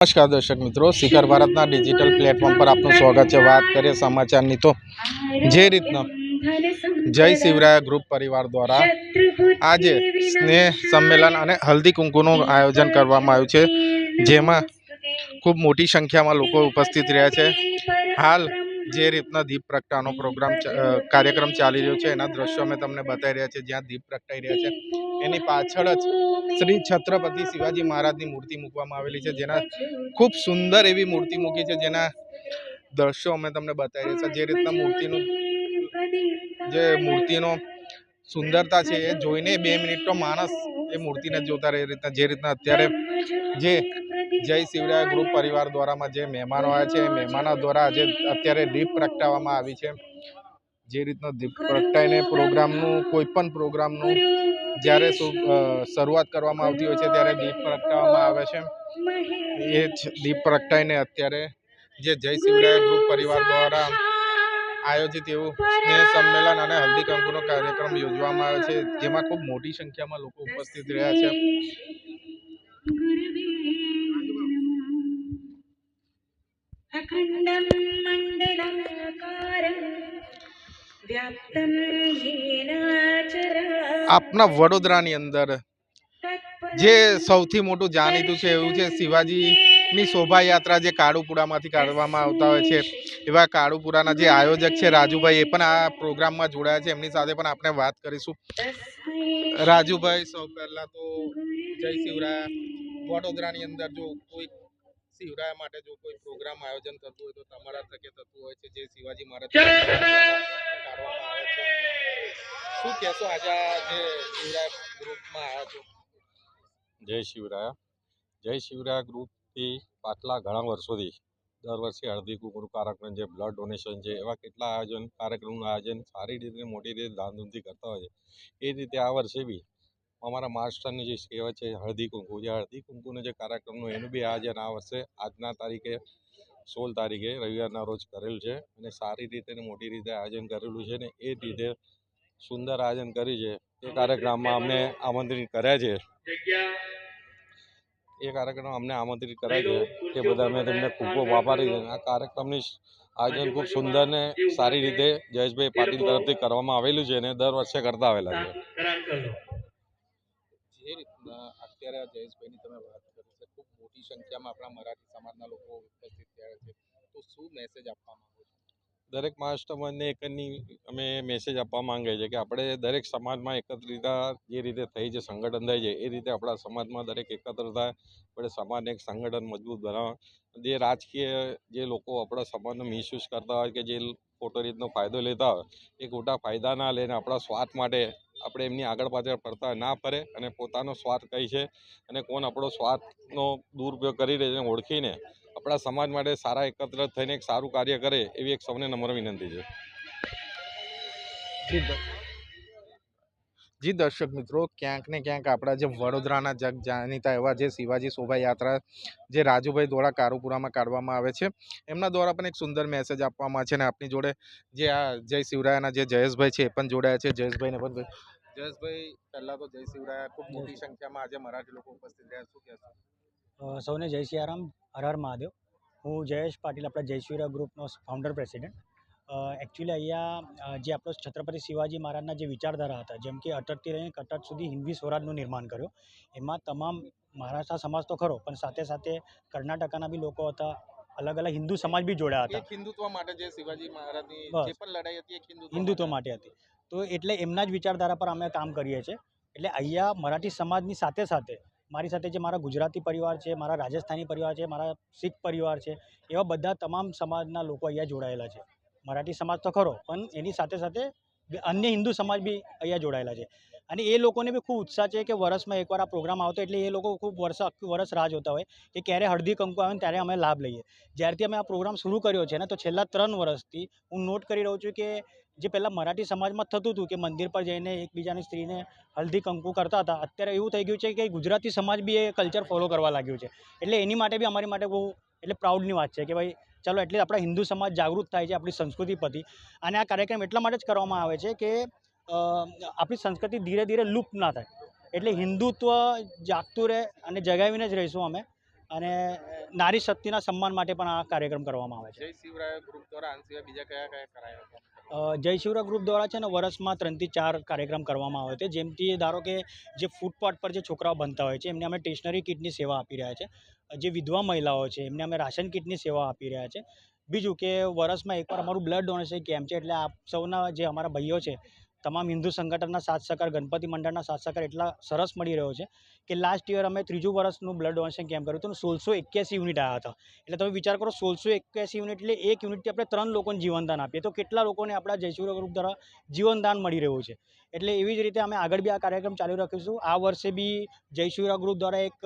નમસ્કાર દર્શક મિત્રો, શિખર ભારતના ડિજિટલ પ્લેટફોર્મ પર આપનું સ્વાગત છે. વાત કરીએ સમાચારની તો જે રીતના જય શિવરાય ગ્રુપ પરિવાર દ્વારા આજે સ્નેહ સંમેલન અને હલ્દી કુંકુનું આયોજન કરવામાં આવ્યું છે. જેમાં ખૂબ મોટી સંખ્યામાં લોકો ઉપસ્થિત રહ્યા છે. હાલ જે રીતના દીપ પ્રગટાનો પ્રોગ્રામ કાર્યક્રમ ચાલી રહ્યો છે એના દ્રશ્યો અમે તમને બતાવી રહ્યા છે જ્યાં દીપ પ્રગટાઈ રહ્યા છે. એની પાછળ જ શ્રી છત્રપતિ શિવાજી મહારાજની મૂર્તિ મૂકવામાં આવેલી છે જેના ખૂબ સુંદર એવી મૂર્તિ મૂકી છે જેના દ્રશ્યો અમે તમને બતાવી રહ્યા છે જે રીતના મૂર્તિનું જે મૂર્તિનો સુંદરતા છે એ જોઈને બે મિનિટનો માણસ એ મૂર્તિને જોતા રહે રીતના જે રીતના અત્યારે જે જય શિવરાય ગ્રુપ પરિવાર દ્વારામાં જે મહેમાનો આવ્યા છે, એ મહેમાનો દ્વારા આજે અત્યારે દીપ પ્રગટાવવામાં આવી છે. જે રીતના દીપ પ્રગટાઈને પ્રોગ્રામનું કોઈ પણ પ્રોગ્રામનું જ્યારે શરૂઆત કરવામાં આવતી હોય છે, ત્યારે દીપ પ્રગટાવવામાં આવે છે. એ જ દીપ પ્રગટાઈને અત્યારે જે જય શિવરાય ગ્રુપ પરિવાર દ્વારા આયોજિત એવું સંમેલન અને હલ્દી કંકુનો કાર્યક્રમ યોજવામાં આવ્યો છે, જેમાં ખૂબ મોટી સંખ્યામાં લોકો ઉપસ્થિત રહ્યા છે. આપના વડોદરાની અંદર જે સૌથી મોટું જાણીતું છે એવું છે શિવાજીની શોભાયાત્રા જે કાળુપુરામાંથી કાઢવામાં આવતા હોય છે એવા કાળુપુરાના જે આયોજક છે રાજુભાઈ એ પણ આ પ્રોગ્રામમાં જોડાયા છે. એમની સાથે પણ આપણે વાત કરીશું. રાજુભાઈ સૌ પહેલાં તો જય શિવરાય. વડોદરાની અંદર જો કોઈ શિવરાય માટે જો કોઈ પ્રોગ્રામ આયોજન થતું હોય તો તમારા તકે થતું હોય છે. જે શિવાજી મહારાજ શું કહેશો આજે જે જય શિવરાય. જય શિવરાય ગ્રુપથી પાછલા ઘણા વર્ષોથી દર વર્ષે હળદી કુકડું કાર્યક્રમ છે બ્લડ ડોનેશન છે, એવા કેટલા આયોજન કાર્યક્રમનું આયોજન સારી રીતે મોટી રીતે ધામધૂમથી કરતા હોય છે. એ રીતે આ વર્ષે બી અમારા માસ્ટરની જે સેવા છે, હળદી કુંકુ. જે હળદી કુંકુનો જે કાર્યક્રમનું એનું બી આયોજન આ વર્ષે આજના તારીખે સોળ તારીખે રવિવારના રોજ કરેલ છે અને સારી રીતે ને મોટી રીતે આયોજન કરેલું છે ને એ રીતે સુંદર આયોજન કર્યું છે. એ કાર્યક્રમમાં અમને આમંત્રિત કર્યા છે. એ કાર્યક્રમ અમને આમંત્રિત કર્યા છે તે બધા અમે તેમને ખૂબ ખૂબ આભારી છે. આ કાર્યક્રમની આયોજન ખૂબ સુંદર ને સારી રીતે જયેશભાઈ પાટીલ તરફથી કરવામાં આવેલું છે અને દર વર્ષે કરતા આવેલા છે. જે રીતના અત્યારે આ જયેશભાઈની તમે વાત મોટી સંખ્યામાં આપણા મરાઠી સમાજના લોકો ઉપસ્થિત થયા છે. તો શું મેસેજ આપવા માંગો છો? દરેક માસ્ટરમને એકની અમે મેસેજ આપવા માંગે છે કે આપણે દરેક સમાજમાં એકત્રિત જે રીતે થઈ છે, સંગઠન થાય છે, એ રીતે આપણા સમાજમાં દરેક એકત્ર થાય આપણે સમાજને એક સંગઠન મજબૂત બનાવવા. જે રાજકીય જે લોકો આપણા સમાજનો મિસયુઝ કરતા હોય કે જે ખોટો રીતનો ફાયદો લેતા હોય, એ ખોટા ફાયદા ના લઈને આપણા સ્વાર્થ માટે આપણે એમની આગળ પાછળ ફરતા ના ફરે અને પોતાનો સ્વાર્થ કઈ છે અને કોણ આપણો સ્વાર્થનો દુરુપયોગ કરી રહ્યો છે ઓળખીને આપણા સમાજ માટે સારા એકત્ર થઈને એક સારું કાર્ય કરે એવી એક સૌને નમ્ર વિનંતી છે. જી દર્શક મિત્રો ક્યાંક ને ક્યાંક આપણા જે વડોદરાના જગ જાણીતા એવા જે શિવાજી શોભાયાત્રા જે રાજુભાઈ દ્વારા કારુપુરામાં કાઢવામાં આવે છે એમના દ્વારા પણ એક સુંદર મેસેજ આપવામાં છે અને આપની જોડે જે આ જય શિવરાયના જે જયેશભાઈ છે એ પણ જોડાયા છે. જયેશભાઈને પણ જયેશભાઈ પહેલાં તો જય શિવરાયા ખૂબ મોટી સંખ્યામાં આજે મરાઠી લોકો ઉપસ્થિત રહ્યા શું કહેશો? સૌને જય સિયારામ હર હર મહાદેવ. હું જયેશ પાટીલ આપણા જયશ્વીરા ગ્રુપનો ફાઉન્ડર પ્રેસિડેન્ટ એકચ્યુઅલી અહીંયા જે આપણો છત્રપતિ શિવાજી મહારાજના જે વિચારધારા હતા જેમ કે અટકથી લઈને કટક સુધી હિન્દી સ્વરાજનું નિર્માણ કર્યું એમાં તમામ મહારાષ્ટ્ર સમાજ તો ખરો પણ સાથે સાથે કર્ણાટકના બી લોકો હતા અલગ અલગ હિન્દુ સમાજ બી જોડાયા હતા. હિન્દુત્વ માટે જે શિવાજી મહારાજની જે પણ લડાઈ હતી હિન્દુત્વ હિન્દુત્વ માટે હતી. તો એટલે એમના જ વિચારધારા પર અમે કામ કરીએ છીએ. એટલે અહીંયા મરાઠી સમાજની સાથે સાથે મારી સાથે જે મારા ગુજરાતી પરિવાર છે મારા રાજસ્થાની પરિવાર છે મારા શીખ પરિવાર છે એવા બધા તમામ સમાજના લોકો અહીંયા જોડાયેલા છે. મરાઠી સમાજ તો ખરો, પણ એની સાથે સાથે અન્ય હિન્દુ સમાજ બી અહીંયા જોડાયેલા છે. અને એ લોકોને બી ખૂબ ઉત્સાહ છે કે વર્ષમાં એકવાર આ પ્રોગ્રામ આવતો એટલે એ લોકો ખૂબ વર્ષ, આખું વર્ષ રાહ જોતા હોય કે ક્યારે હળદી કંકુ આવે ને ત્યારે અમે લાભ લઈએ. જ્યારથી અમે આ પ્રોગ્રામ શરૂ કર્યો છે ને, તો છેલ્લા ત્રણ વર્ષથી હું નોટ કરી રહ્યો છું કે જે પહેલાં મરાઠી સમાજમાં થતું હતું કે મંદિર પર જઈને એકબીજાની સ્ત્રીને હલ્દી કંકુ કરતા હતા, અત્યારે એવું થઈ ગયું છે કે ગુજરાતી સમાજ બી એ કલ્ચર ફોલો કરવા લાગ્યું છે. એટલે એની માટે બી અમારી માટે બહુ, એટલે પ્રાઉડની વાત છે કે ભાઈ ચલો એટલે આપણા હિન્દુ સમાજ જાગૃત થાય છે આપણી સંસ્કૃતિ પ્રતિ. અને આ કાર્યક્રમ એટલા માટે જ કરવામાં આવે છે કે આપણી સંસ્કૃતિ ધીરે ધીરે લુપ્ત ના થાય. એટલે હિન્દુત્વ જાગતું રહે અને જગાવીને જ રહીશું અમે. અને નારી શક્તિના સન્માન માટે પણ આ કાર્યક્રમ કરવામાં આવે છે. જય શિવરાય ગ્રુપ દ્વારા બીજા કયા કયા કરાયા હતા? અ, જય ગ્રુપ દ્વારા છે ને વર્ષમાં ત્રણથી ચાર કાર્યક્રમ કરવામાં આવે છે. જેમથી ધારો કે જે ફૂટપાથ પર જે છોકરાઓ બનતા હોય છે એમને અમે સ્ટેશનરી કિટની સેવા આપી રહ્યા છે. જે વિધવા મહિલાઓ છે એમને અમે રાશન કિટની સેવા આપી રહ્યા છે. બીજું કે વર્ષમાં એકવાર અમારું બ્લડ ડોનેશન કેમ્પ છે એટલે આપ સૌના જે અમારા ભાઈઓ છે તમામ હિન્દુ સંગઠનના સાથ સહકાર, ગણપતિ મંડળના સાથ સહકાર એટલા સરસ મળી રહ્યો છે કે લાસ્ટ યર અમે ત્રીજું વર્ષનું બ્લડ ડોનેશન કેમ્પ કર્યું હતું સોળસો એક્યાસી યુનિટ આવ્યા હતા. એટલે તમે વિચાર કરો સોળસો એક્યાસી યુનિટ એટલે એક યુનિટથી આપણે ત્રણ લોકોને જીવનદાન આપીએ. તો કેટલા લોકોને આપણા જયશિવરા ગ્રુપ દ્વારા જીવનદાન મળી રહ્યું છે? એટલે એવી જ રીતે અમે આગળ બી આ કાર્યક્રમ ચાલુ રાખીશું. આ વર્ષે બી જયશિવરા ગ્રુપ દ્વારા એક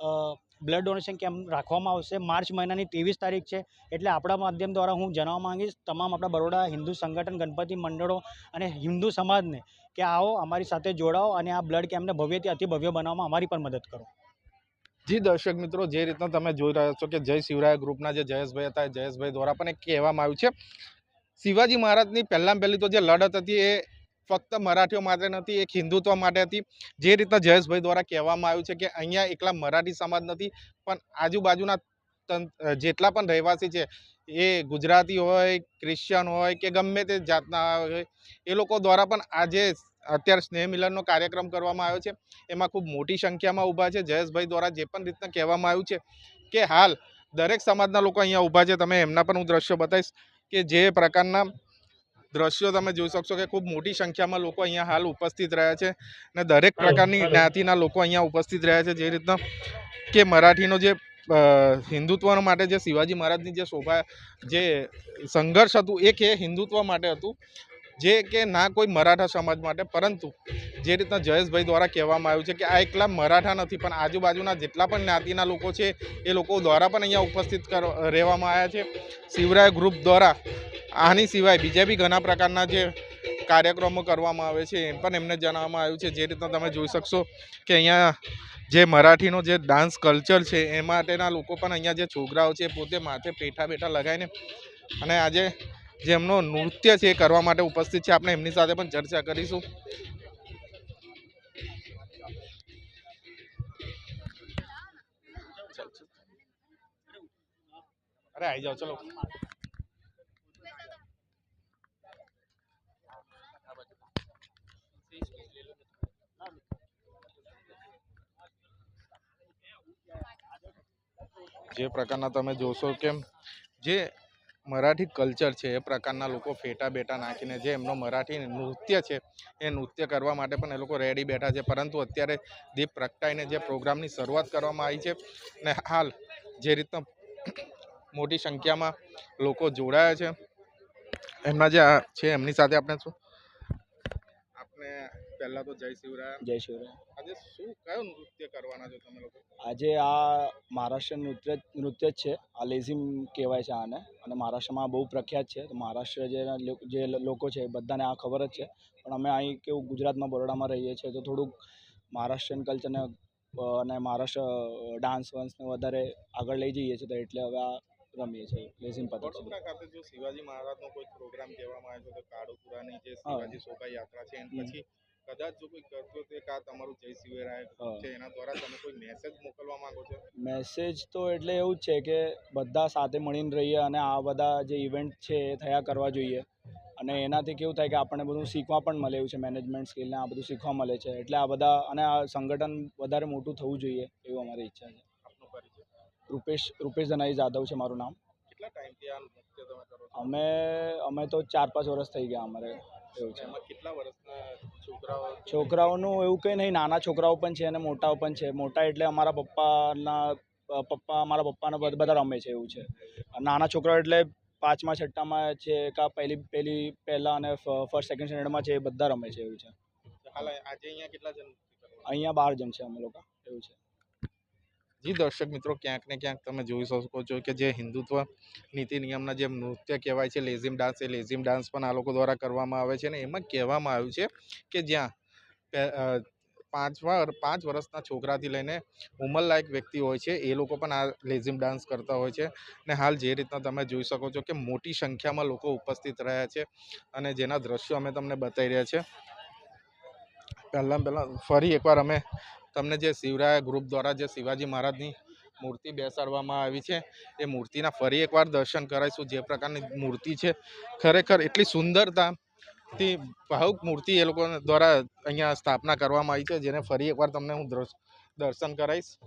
બ્લડ ડોનેશન કેમ્પ રાખવામાં આવશે? માર્ચ મહિનાની ત્રેવીસ તારીખ છે. એટલે આપણા માધ્યમ દ્વારા હું જણાવવા માંગીશ, તમામ આપણા બરોડા હિન્દુ સંગઠન, ગણપતિ મંડળો અને હિન્દુ સમાજને કે આવો અમારી સાથે જોડાઓ અને આ બ્લડ કેમ્પને ભવ્યથી અતિ ભવ્ય બનાવવામાં અમારી પણ મદદ કરો. જી દર્શક મિત્રો, જે રીતના તમે જોઈ રહ્યા છો કે જય શિવરાય ગ્રુપના જે જયેશભાઈ હતા જયેશભાઈ દ્વારા પણ એક કહેવામાં આવ્યું છે. શિવાજી મહારાજની પહેલાં પહેલી તો જે લડત હતી એ ફક્ત મરાઠીઓ માટે નથી, એક હિન્દુત્વ માટે હતી. જે રીતના જયેશભાઈ દ્વારા કહેવામાં આવ્યું છે કે અહીંયા એકલા મરાઠી સમાજ નથી, પણ આજુબાજુના જેટલા પણ રહેવાસી છે, એ ગુજરાતી હોય, ક્રિશ્ચિયન હોય કે ગમે તે જાતના હોય, એ લોકો દ્વારા પણ આજે અત્યારે સ્નેહ મિલનનો કાર્યક્રમ કરવામાં આવ્યો છે. એમાં ખૂબ મોટી સંખ્યામાં ઊભા છે. જયેશભાઈ દ્વારા જે પણ રીતના કહેવામાં આવ્યું છે કે હાલ દરેક સમાજના લોકો અહીંયા ઊભા છે. તમે એમના પણ હું દ્રશ્યો બતાવીશ કે જે પ્રકારના દ્રશ્યો તમે જોઈ શકશો કે ખૂબ મોટી સંખ્યામાં લોકો અહીંયા હાલ ઉપસ્થિત રહ્યા છે અને દરેક પ્રકારની જ્ઞાતિના લોકો અહીંયા ઉપસ્થિત રહ્યા છે જે રીતના કે મરાઠીનો જે હિન્દુત્વ માટે જે શિવાજી મહારાજની જે શોભા જે સંઘર્ષ હતું એ કે હિન્દુત્વ માટે હતું જે કે ના કોઈ મરાઠા સમાજ માટે પરંતુ જે રીતના જયેશભાઈ દ્વારા કહેવામાં આવ્યું છે કે આ એકલા મરાઠા નથી પણ આજુબાજુના જેટલા પણ જ્ઞાતિના લોકો છે એ લોકો દ્વારા પણ અહીંયા ઉપસ્થિત કર રહેવામાં આવ્યા છે. શિવરાય ગ્રુપ દ્વારા આની સિવાય બીજા બી ઘણા પ્રકારના જે કાર્યક્રમો કરવામાં આવે છે એમ પણ એમને જણાવવામાં આવ્યું છે. જે રીતના તમે જોઈ શકશો કે અહીંયા જે મરાઠીનો જે ડાન્સ કલ્ચર છે, એ માટેના લોકો પણ અહીંયા જે છોકરાઓ છે પોતે માથે પેઠા બેઠા લગાવીને અને આજે જે એમનો નૃત્ય છે, એ કરવા માટે ઉપસ્થિત છે. આપણે એમની સાથે પણ ચર્ચા કરીશું. અરે આવી જાઓ, ચલો. જે પ્રકારના તમે જોશો કે જે મરાઠી કલ્ચર છે, એ પ્રકારના લોકો ફેટા બેટા નાખીને જે એમનો મરાઠી નૃત્ય છે, એ નૃત્ય કરવા માટે પણ એ લોકો રેડી બેઠા છે. પરંતુ અત્યારે દીપ પ્રગટાઈને જે પ્રોગ્રામની શરૂઆત કરવામાં આવી છે ને હાલ જે રીતના મોટી સંખ્યામાં લોકો જોડાયા છે, એમના જે છે, એમની સાથે આપણે શું પહેલા તો જય શિવરાય. જય શિવરાય. આજે શું કયો નૃત્ય કરવાના છો તમે લોકો? આજે આ મહારાષ્ટ્ર નૃત્ય નૃત્ય જ છે. આ લેઝિમ કહેવાય છે આને. અને મહારાષ્ટ્રમાં બહુ પ્રખ્યાત છે. તો મહારાષ્ટ્ર જે જે લોકો છે બધાને આ ખબર જ છે. પણ અમે અહીં કેવું ગુજરાતમાં બરોડામાં રહીએ છીએ તો થોડુંક મહારાષ્ટ્રીયન કલ્ચરને અને મહારાષ્ટ્ર ડાન્સ વાન્સને વધારે આગળ લઈ જઈએ છીએ તો એટલે હવે આ રમીએ છીએ લેઝિમ પતંગ ખાતે જો શિવાજી મહારાજનો કોઈ પ્રોગ્રામ કહેવામાં આવે છે તો કાળુપુરાની જે. શિવાજી શોભાયાત્રા છે એના પછી કદાચ જો કોઈ કરતો તે કા તમારું જય શિવરાય છે એના દ્વારા તમે કોઈ મેસેજ મોકલવા માંગો છો? મેસેજ તો એટલે એવું જ છે કે બધા સાથે મળીને રહીએ અને આ બધા જે ઇવેન્ટ છે એ થયા કરવા જોઈએ. અને એનાથી કેવું થાય કે આપણને બધું શીખવા પણ મળે એવું છે મેનેજમેન્ટ સ્કિલને આ બધું શીખવા મળે છે. એટલે આ બધા અને આ સંગઠન વધારે મોટું થવું જોઈએ એવું અમારી ઈચ્છા છે. આપનો પરિચય. રૂપેશ રૂપેશ ધનાઈ જાદવ છે મારું નામ. કેટલા ટાઈમથી આ તમે કરો અમે અમે તો ચાર પાંચ વર્ષ થઈ ગયા અમારે. છોકરાઓનું એવું કંઈ નહીં નાના છોકરાઓ પણ છે અને મોટાઓ પણ છે. મોટા એટલે અમારા પપ્પાના પપ્પા અમારા પપ્પાના બધા રમે છે એવું છે. નાના છોકરાઓ એટલે પાંચમા છઠ્ઠામાં છે કા પહેલી પહેલી પહેલા અને ફર્સ્ટ સેકન્ડ સ્ટેન્ડર્ડમાં છે એ બધા રમે છે એવું છે? અહીંયા બાર જણ છે અમે લોકો. એવું છે. જી, દર્શક મિત્રો, ક્યાંક ને ક્યાંક તમે જોઈ શકો છો કે જે હિન્દુત્વ નીતિ નિયમના જે નૃત્ય કહેવાય છે, લેઝિમ ડાન્સ એ લેઝિમ ડાન્સ પણ આ લોકો દ્વારા કરવામાં આવે છે અને એમાં કહેવામાં આવ્યું છે કે જ્યાં પે- પાંચ વર, પાંચ વર્ષના છોકરાથી લઈને ઉંમરલાયક વ્યક્તિ હોય છે, એ લોકો પણ આ લેઝિમ ડાન્સ કરતા હોય છે ને હાલ જે રીતના તમે જોઈ શકો છો કે મોટી સંખ્યામાં લોકો ઉપસ્થિત રહ્યા છે અને જેના દ્રશ્યો અમે તમને બતાવી રહ્યા છે. પહેલાં પહેલાં ફરી એકવાર અમે તમને જે શિવરાય ગ્રુપ દ્વારા જે શિવાજી મહારાજની મૂર્તિ બેસાડવામાં આવી છે, એ મૂર્તિના ફરી એકવાર દર્શન કરાવીશું. જે પ્રકારની મૂર્તિ છે, ખરેખર એટલી સુંદરતાથી ભાવુક મૂર્તિ એ લોકો દ્વારા અહીંયા સ્થાપના કરવામાં આવી છે, જેને ફરી એકવાર તમને હું દ્રશ- દર્શન કરાવીશ.